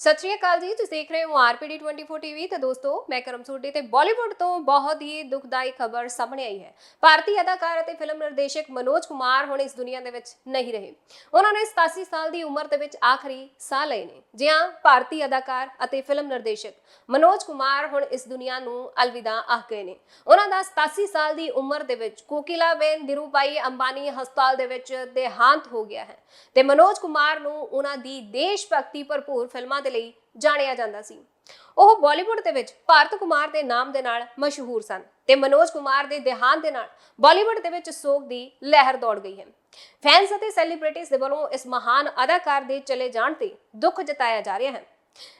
ਸਤਿ ਸ਼੍ਰੀ ਅਕਾਲ ਜੀ, ਤੁਸੀਂ ਦੇਖ ਰਹੇ ਹੋ ਆਰਪੀਡੀ 24 ਟੀਵੀ ਤੇ ਦੋਸਤੋ, ਮੈਂ ਕਰਮ ਸੋਢੀ ਤੇ ਬਾਲੀਵੁੱਡ ਤੋਂ ਬਹੁਤ ਹੀ ਦੁਖਦਾਈ ਖਬਰ ਸਾਹਮਣੇ ਆਈ ਹੈ। ਭਾਰਤੀ ਅਦਾਕਾਰ ਅਤੇ ਫਿਲਮ ਨਿਰਦੇਸ਼ਕ ਮਨੋਜ ਕੁਮਾਰ ਹੁਣ ਇਸ ਦੁਨੀਆ ਦੇ ਵਿੱਚ ਨਹੀਂ ਰਹੇ। ਉਹਨਾਂ ਨੇ 87 ਸਾਲ ਦੀ ਉਮਰ ਦੇ ਵਿੱਚ ਆਖਰੀ ਸਾਹ ਲਏ ਨੇ। ਜੀ ਹਾਂ, ਭਾਰਤੀ ਅਦਾਕਾਰ ਅਤੇ ਫਿਲਮ ਨਿਰਦੇਸ਼ਕ ਮਨੋਜ ਕੁਮਾਰ ਹੁਣ ਇਸ ਦੁਨੀਆ ਨੂੰ ਅਲਵਿਦਾ ਆਖ ਗਏ ਨੇ। ਉਹਨਾਂ ਦਾ 87 ਸਾਲ ਦੀ ਉਮਰ ਦੇ ਵਿੱਚ ਕੋਕਿਲਾਬੇਨ ਦਿਰੂਪਾਈ ਅੰਬਾਨੀ ਹਸਪਤਾਲ ਦੇ ਵਿੱਚ ਦੇਹਾਂਤ ਹੋ ਗਿਆ ਹੈ ਤੇ ਮਨੋਜ ਕੁਮਾਰ ਨੂੰ ਉਹਨਾਂ ਦੀ ਦੇਸ਼ ਭਗਤੀ ਭਰਪੂਰ ਫਿਲਮਾਂ ਦੇ ਲਈ ਜਾਣਿਆ ਜਾਂਦਾ ਸੀ। ਉਹ ਬਾਲੀਵੁੱਡ ਦੇ ਵਿੱਚ ਭਾਰਤ ਕੁਮਾਰ ਦੇ ਨਾਮ ਦੇ ਨਾਲ ਮਸ਼ਹੂਰ ਸਨ ਤੇ ਮਨੋਜ ਕੁਮਾਰ ਦੇ ਦੇਹਾਂਤ ਦੇ ਨਾਲ ਬਾਲੀਵੁੱਡ ਦੇ ਵਿੱਚ ਸੋਗ ਦੀ ਲਹਿਰ ਦੌੜ ਗਈ ਹੈ। ਫੈਨਸ ਅਤੇ ਸੈਲੀਬ੍ਰਿਟੀਜ਼ ਦੇ ਵੱਲੋਂ ਇਸ ਮਹਾਨ ਅਦਾਕਾਰ ਦੇ ਚਲੇ ਜਾਣ ਤੇ ਦੁੱਖ ਜਤਾਇਆ ਜਾ ਰਿਹਾ ਹੈ।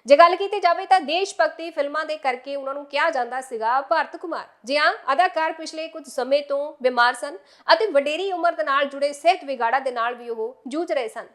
ਜੇ ਗੱਲ ਕੀਤੀ ਜਾਵੇ ਤਾਂ ਦੇਸ਼ ਭਗਤੀ ਫਿਲਮਾਂ ਦੇ ਕਰਕੇ ਉਹਨਾਂ ਨੂੰ ਕਿਹਾ ਜਾਂਦਾ ਸੀਗਾ, ਭਾਰਤ ਕੁਮਾਰ, ਜੀ ਹਾਂ, ਅਦਾਕਾਰ ਪਿਛਲੇ ਕੁਝ ਸਮੇਂ ਤੋਂ ਬਿਮਾਰ ਸਨ ਅਤੇ ਵਡੇਰੀ ਉਮਰ ਦੇ ਨਾਲ ਜੁੜੇ ਸਿਹਤ ਵਿਗਾੜਾਂ ਦੇ ਨਾਲ ਵੀ ਉਹ ਜੂਝ ਰਹੇ ਸਨ।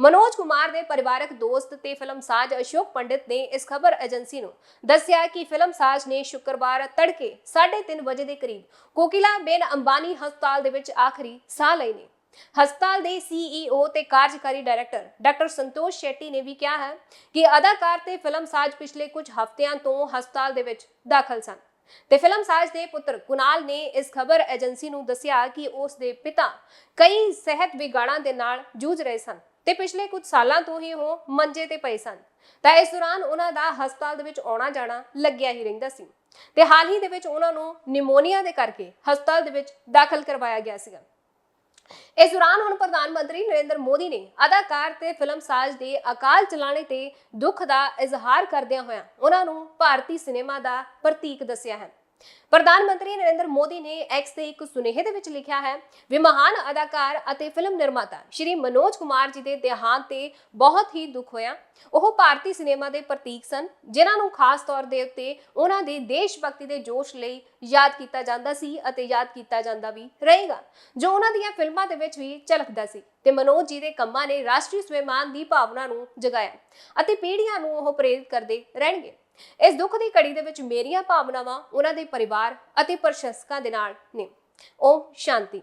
ਮਨੋਜ ਕੁਮਾਰ ਦੇ ਪਰਿਵਾਰਕ ਦੋਸਤ ਤੇ ਫਿਲਮ ਸਾਜ ਅਸ਼ੋਕ ਪੰਡਿਤ ਨੇ ਇਸ ਖਬਰ ਏਜੰਸੀ ਨੂੰ ਦੱਸਿਆ ਕਿ ਫਿਲਮਸਾਜ਼ ਨੇ ਸ਼ੁੱਕਰਵਾਰ ਤੜਕੇ 3:30 ਵਜੇ ਦੇ ਕਰੀਬ ਕੋਕਿਲਾ ਬੇਨ ਅੰਬਾਨੀ ਹਸਪਤਾਲ ਦੇ ਵਿੱਚ ਆਖਰੀ ਸਾਹ ਲਈ ਨੇ। ਹਸਪਤਾਲ ਦੇ ਸੀਈਓ ਤੇ ਕਾਰਜਕਾਰੀ ਡਾਇਰੈਕਟਰ ਡਾਕਟਰ ਸੰਤੋਸ਼ ਸ਼ੈਟੀ ਨੇ ਵੀ ਕਿਹਾ ਹੈ ਕਿ ਅਦਾਕਾਰ ਤੇ ਫਿਲਮ ਸਾਜ ਪਿਛਲੇ ਕੁਝ ਹਫ਼ਤਿਆਂ ਤੋਂ ਹਸਪਤਾਲ ਦੇ ਵਿੱਚ ਦਾਖਲ ਸਨ। ਤੇ ਫਿਲਮਸਾਜ਼ ਦੇ ਪੁੱਤਰ ਕੁਨਾਲ ਨੇ ਇਸ ਖਬਰ ਏਜੰਸੀ ਨੂੰ ਦੱਸਿਆ ਕਿ ਉਸ ਦੇ ਪਿਤਾ ਕਈ ਸਿਹਤ ਵਿਗਾੜਾਂ ਦੇ ਨਾਲ ਜੂਝ ਰਹੇ ਸਨ। ਤੇ ਪਿਛਲੇ ਕੁਝ ਸਾਲਾਂ ਤੋਂ ਹੀ ਉਹ ਮੰਜੇ ਤੇ ਪਏ ਸਨ। ਤਾਂ ਇਸ ਦੌਰਾਨ ਉਹਨਾਂ ਦਾ ਹਸਪਤਾਲ ਦੇ ਵਿੱਚ ਆਉਣਾ ਜਾਣਾ ਲੱਗਿਆ ਹੀ ਰਹਿੰਦਾ ਸੀ ਤੇ ਹਾਲ ਹੀ ਦੇ ਵਿੱਚ ਉਹਨਾਂ ਨੂੰ ਨਿਮੋਨੀਆ ਦੇ ਕਰਕੇ ਹਸਪਤਾਲ ਦੇ ਵਿੱਚ ਦਾਖਲ ਕਰਵਾਇਆ ਗਿਆ ਸੀਗਾ। ਇਸ ਦੌਰਾਨ ਹੁਣ ਪ੍ਰਧਾਨ ਮੰਤਰੀ ਨਰਿੰਦਰ ਮੋਦੀ ਨੇ ਅਦਾਕਾਰ ਤੇ ਫਿਲਮਸਾਜ਼ ਦੇ ਅਕਾਲ ਚਲਾਣੇ ਤੇ ਦੁੱਖ ਦਾ ਇਜ਼ਹਾਰ ਕਰਦਿਆਂ ਹੋਇਆਂ ਉਹਨਾਂ ਨੂੰ ਭਾਰਤੀ ਸਿਨੇਮਾ ਦਾ ਪ੍ਰਤੀਕ ਦੱਸਿਆ ਹੈ। ਪ੍ਰਧਾਨ ਮੰਤਰੀ ਨਰਿੰਦਰ ਮੋਦੀ ਨੇ ਐਕਸ ਤੇ ਇੱਕ ਸੁਨੇਹੇ ਦੇ ਵਿੱਚ ਲਿਖਿਆ ਹੈ, ਵੀ ਮਹਾਨ ਅਦਾਕਾਰ ਅਤੇ ਫਿਲਮ ਨਿਰਮਾਤਾ ਸ਼੍ਰੀ ਮਨੋਜ ਕੁਮਾਰ ਜੀ ਦੇ ਦੇਹਾਂਤ ਤੇ ਬਹੁਤ ਹੀ ਦੁੱਖ ਹੋਇਆ। ਉਹ ਭਾਰਤੀ ਸਿਨੇਮਾ ਦੇ ਪ੍ਰਤੀਕ ਸਨ, ਜਿਨ੍ਹਾਂ ਨੂੰ ਖਾਸ ਤੌਰ ਦੇ ਉੱਤੇ ਉਹਨਾਂ ਦੇ ਦੇਸ਼ ਭਗਤੀ ਦੇ ਜੋਸ਼ ਲਈ ਯਾਦ ਕੀਤਾ ਜਾਂਦਾ ਸੀ ਅਤੇ ਯਾਦ ਕੀਤਾ ਜਾਂਦਾ ਵੀ ਰਹੇਗਾ। ਜੋ ਉਹਨਾਂ ਦੀਆਂ ਫਿਲਮਾਂ ਦੇ ਵਿੱਚ ਵੀ ਝਲਕਦਾ ਸੀ ਤੇ ਮਨੋਜ ਜੀ ਦੇ ਕੰਮਾਂ ਨੇ ਰਾਸ਼ਟਰੀ ਸਵੈਮਾਨ ਦੀ ਭਾਵਨਾ ਨੂੰ ਜਗਾਇਆ ਅਤੇ ਪੀੜ੍ਹੀਆਂ ਨੂੰ ਉਹ ਪ੍ਰੇਰਿਤ ਕਰਦੇ ਰਹਿਣਗੇ। ਇਸ ਦੁੱਖ ਦੀ ਘੜੀ ਦੇ ਵਿੱਚ ਮੇਰੀਆਂ ਭਾਵਨਾਵਾਂ, ਉਹਨਾਂ ਦੇ ਪਰਿਵਾਰ ਅਤੇ ਪ੍ਰਸ਼ੰਸਕਾਂ ਦੇ ਨਾਲ ਨੇ। ਓਮ ਸ਼ਾਂਤੀ।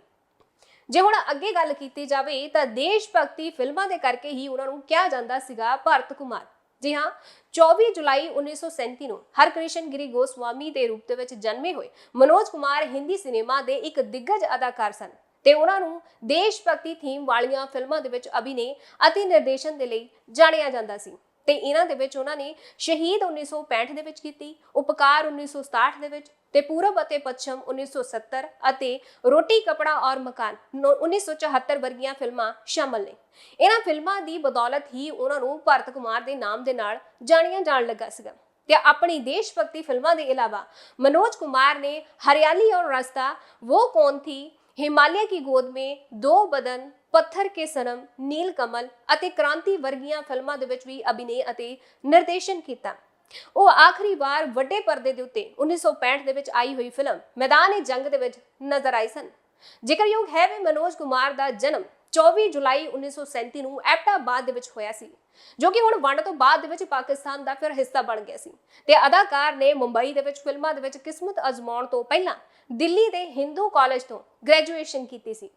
ਜੇ ਹੁਣ ਅੱਗੇ ਗੱਲ ਕੀਤੀ ਜਾਵੇ, ਤਾਂ ਦੇਸ਼ ਭਗਤੀ ਫਿਲਮਾਂ ਦੇ ਕਰਕੇ ਹੀ ਉਹਨਾਂ ਨੂੰ ਕਿਹਾ ਜਾਂਦਾ ਸੀਗਾ ਭਾਰਤ ਕੁਮਾਰ। ਜੀ ਹਾਂ 24 ਜੁਲਾਈ 1937 ਨੂੰ ਹਰਕ੍ਰਿਸ਼ਨ ਗਿਰੀ ਗੋਸਵਾਮੀ ਦੇ ਰੂਪ ਦੇ ਵਿੱਚ ਜਨਮੇ ਹੋਏ ਮਨੋਜ ਕੁਮਾਰ ਹਿੰਦੀ ਸਿਨੇਮਾ ਦੇ ਇੱਕ ਦਿੱਗਜ ਅਦਾਕਾਰ ਸਨ ਤੇ ਉਹਨਾਂ ਨੂੰ ਦੇਸ਼ ਭਗਤੀ ਥੀਮ ਵਾਲੀਆਂ ਫਿਲਮਾਂ ਦੇ ਵਿੱਚ ਅਭਿਨੈ ਅਤੇ ਨਿਰਦੇਸ਼ਨ ਦੇ ਲਈ ਜਾਣਿਆ ਜਾਂਦਾ ਸੀ। ਤੇ ਇਹਨਾਂ ਦੇ ਵਿੱਚ ਉਹਨਾਂ ਨੇ ਸ਼ਹੀਦ 1965 ਦੇ ਵਿੱਚ ਕੀਤੀ ਉਪਕਾਰ 1967 ਦੇ ਵਿੱਚ ਤੇ ਪੂਰਬ ਅਤੇ ਪੱਛਮ 1970 ਅਤੇ ਰੋਟੀ ਕਪੜਾ ਔਰ ਮਕਾਨ ਨੌ- 1974 ਵਰਗੀਆਂ ਫਿਲਮਾਂ ਸ਼ਾਮਲ ਨੇ ਇਹਨਾਂ ਫਿਲਮਾਂ ਦੀ ਬਦੌਲਤ ਹੀ ਉਹਨਾਂ ਨੂੰ ਭਾਰਤ ਕੁਮਾਰ ਦੇ ਨਾਮ ਦੇ ਨਾਲ ਜਾਣਿਆ ਜਾਣ ਲੱਗਾ ਸੀਗਾ ਤੇ ਆਪਣੀ ਦੇਸ਼ ਭਗਤੀ ਫਿਲਮਾਂ ਦੇ ਇਲਾਵਾ ਮਨੋਜ ਕੁਮਾਰ ਨੇ ਹਰਿਆਲੀ ਔਰ ਰਸਤਾ वो कौन थी ਹਿਮਾਲਿਆ ਕੀ ਗੋਦ ਮੇ ਦੋ ਬਦਨ ਪੱਥਰ ਕੇ ਸਨਮ, ਨੀਲ ਕਮਲ ਅਤੇ ਕ੍ਰਾਂਤੀ ਵਰਗੀਆਂ ਫਿਲਮਾਂ ਦੇ ਵਿੱਚ ਵੀ ਅਭਿਨੇ ਅਤੇ ਨਿਰਦੇਸ਼ਨ ਕੀਤਾ। ਉਹ ਆਖਰੀ ਵਾਰ ਵੱਡੇ ਪਰਦੇ ਦੇ ਉੱਤੇ 1965 ਦੇ ਵਿੱਚ ਆਈ ਹੋਈ ਫਿਲਮ ਮੈਦਾਨ-ਏ ਜੰਗ ਦੇ ਵਿੱਚ ਨਜ਼ਰ ਆਈ ਸਨ। ਜ਼ਿਕਰਯੋਗ ਹੈ ਵੀ ਮਨੋਜ ਕੁਮਾਰ ਦਾ ਜਨਮ 24 ਜੁਲਾਈ 1937 ਨੂੰ ਐਬਟਾਬਾਦ ਦੇ ਵਿੱਚ ਹੋਇਆ ਸੀ, ਜੋ ਕਿ ਹੁਣ ਵੰਡ ਤੋਂ ਬਾਅਦ ਦੇ ਵਿੱਚ ਪਾਕਿਸਤਾਨ ਦਾ ਫਿਰ ਹਿੱਸਾ ਬਣ ਗਿਆ ਸੀ। ਤੇ ਅਦਾਕਾਰ ਨੇ ਮੁੰਬਈ ਦੇ ਵਿੱਚ ਫਿਲਮਾਂ ਦੇ ਵਿੱਚ ਕਿਸਮਤ ਅਜ਼ਮਾਉਣ ਤੋਂ ਪਹਿਲਾਂ ਦਿੱਲੀ ਦੇ ਹਿੰਦੂ ਕਾਲਜ ਤੋਂ ਗ੍ਰੈਜੂਏਸ਼ਨ ਕੀਤੀ ਸੀ।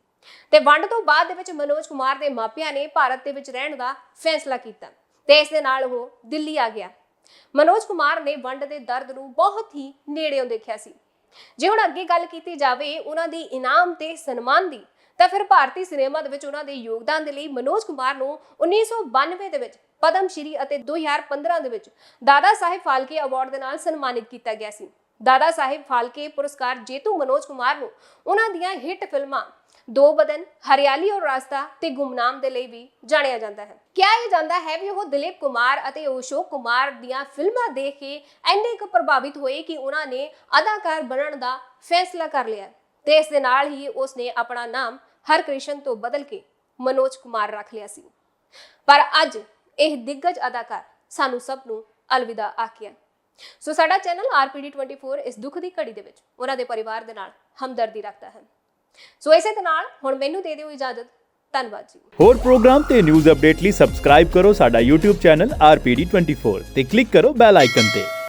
ਤੇ ਵੰਡ ਤੋਂ ਬਾਅਦ ਦੇ ਵਿੱਚ ਮਨੋਜ ਕੁਮਾਰ ਦੇ ਮਾਪਿਆਂ ਨੇ ਭਾਰਤ ਦੇ ਵਿੱਚ ਰਹਿਣ ਦਾ ਫੈਸਲਾ ਕੀਤਾ ਤੇ ਇਸ ਦੇ ਨਾਲ ਉਹ ਦਿੱਲੀ ਆ ਗਿਆ। ਮਨੋਜ ਕੁਮਾਰ ਨੇ ਵੰਡ ਦੇ ਦਰਦ ਨੂੰ ਬਹੁਤ ਹੀ ਨੇੜਿਓਂ ਦੇਖਿਆ ਸੀ। ਜੇ ਹੁਣ ਅੱਗੇ ਗੱਲ ਕੀਤੀ ਜਾਵੇ ਉਹਨਾਂ ਦੀ ਇਨਾਮ ਤੇ ਸਨਮਾਨ ਦੀ, ਤਾਂ ਫਿਰ ਭਾਰਤੀ ਸਿਨੇਮਾ ਦੇ ਵਿੱਚ ਉਹਨਾਂ ਦੇ ਯੋਗਦਾਨ ਦੇ ਲਈ ਮਨੋਜ ਕੁਮਾਰ ਨੂੰ 1992 ਦੇ ਵਿੱਚ ਪਦਮ ਸ਼੍ਰੀ ਅਤੇ 2015 ਦੇ ਵਿੱਚ ਦਾਦਾ ਸਾਹਿਬ ਫਾਲਕੇ ਅਵਾਰਡ ਦੇ ਨਾਲ ਸਨਮਾਨਿਤ ਕੀਤਾ ਗਿਆ ਸੀ। ਦਾਦਾ ਸਾਹਿਬ ਫਾਲਕੇ ਪੁਰਸਕਾਰ ਜੇਤੂ ਮਨੋਜ ਕੁਮਾਰ ਨੂੰ ਉਹਨਾਂ ਦੀਆਂ ਹਿੱਟ ਫਿਲਮਾਂ ਦੋ ਬਦਨ ਹਰਿਆਲੀ ਔਰ ਰਾਸਤਾ ਤੇ ਗੁਮਨਾਮ ਦੇ ਲਈ ਵੀ ਜਾਣਿਆ ਜਾਂਦਾ ਹੈ। ਕਿਹਾ ਇਹ ਜਾਂਦਾ ਹੈ ਵੀ ਉਹ ਦਿਲੀਪ ਕੁਮਾਰ ਅਤੇ ਅਸ਼ੋਕ ਕੁਮਾਰ ਦੀਆਂ ਫਿਲਮਾਂ ਦੇਖ ਕੇ ਇੰਨੇ ਕੁ ਪ੍ਰਭਾਵਿਤ ਹੋਏ ਕਿ ਉਹਨਾਂ ਨੇ ਅਦਾਕਾਰ ਬਣਨ ਦਾ ਫੈਸਲਾ ਕਰ ਲਿਆ ਤੇ ਇਸ ਦੇ ਨਾਲ ਹੀ ਉਸ ਨੇ ਆਪਣਾ ਨਾਮ ਹਰਕ੍ਰਿਸ਼ਨ ਤੋਂ ਬਦਲ ਕੇ ਮਨੋਜ ਕੁਮਾਰ ਰੱਖ ਲਿਆ ਸੀ। ਪਰ ਅੱਜ ਇਹ ਦਿੱਗਜ ਅਦਾਕਾਰ ਸਾਨੂੰ ਸਭ ਨੂੰ ਅਲਵਿਦਾ ਆਖਿਆ ਸੋ ਸਾਡਾ ਚੈਨਲ ਆਰਪੀਡੀ 24 ਇਸ ਦੁੱਖ ਦੀ ਘੜੀ ਦੇ ਵਿੱਚ ਉਹਨਾਂ ਦੇ ਪਰਿਵਾਰ ਦੇ ਨਾਲ ਹਮਦਰਦੀ ਰੱਖਦਾ ਹੈ। ਸੋ ਇਸੇ ਦੇ ਨਾਲ ਹੁਣ ਮੈਨੂੰ ਦੇ ਦਿਓ ਇਜਾਜ਼ਤ। ਧੰਨਵਾਦ ਜੀ। ਹੋਰ ਪ੍ਰੋਗਰਾਮ ਤੇ ਨਿਊਜ਼ ਅਪਡੇਟ ਲਈ ਸਬਸਕ੍ਰਾਈਬ ਕਰੋ ਸਾਡਾ YouTube ਚੈਨਲ RPD24 ਤੇ ਕਲਿੱਕ ਕਰੋ ਬੈਲ ਆਈਕਨ ਤੇ।